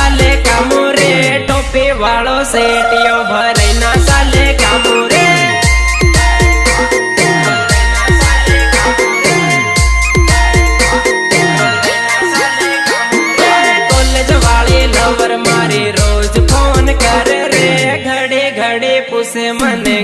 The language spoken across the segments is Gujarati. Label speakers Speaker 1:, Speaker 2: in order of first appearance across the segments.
Speaker 1: સાલે કામુરે ટોપી વાળો સેટિયો ભરાઈ ના સાલે કામુરે કોલેજ વાળી લવર મારી રે મને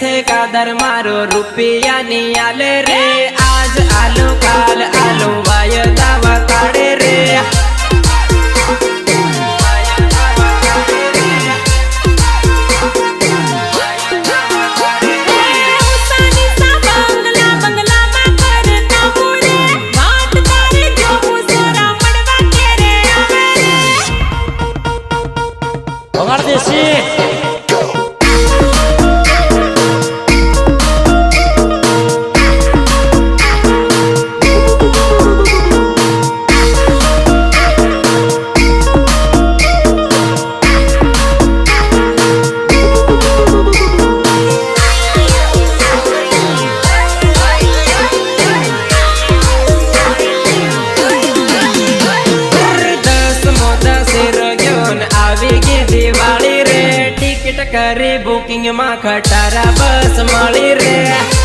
Speaker 1: શેઠે કાદર મારો રૂપિયા ની આલે રે. આજ આલુ કાલ આલુ વાય દાવા કાઢે
Speaker 2: રે. સા બંગલા આવી
Speaker 1: દિવાળી રે ટિકિટ કરી બુકિંગમાં ખટારા બસ મળી રે.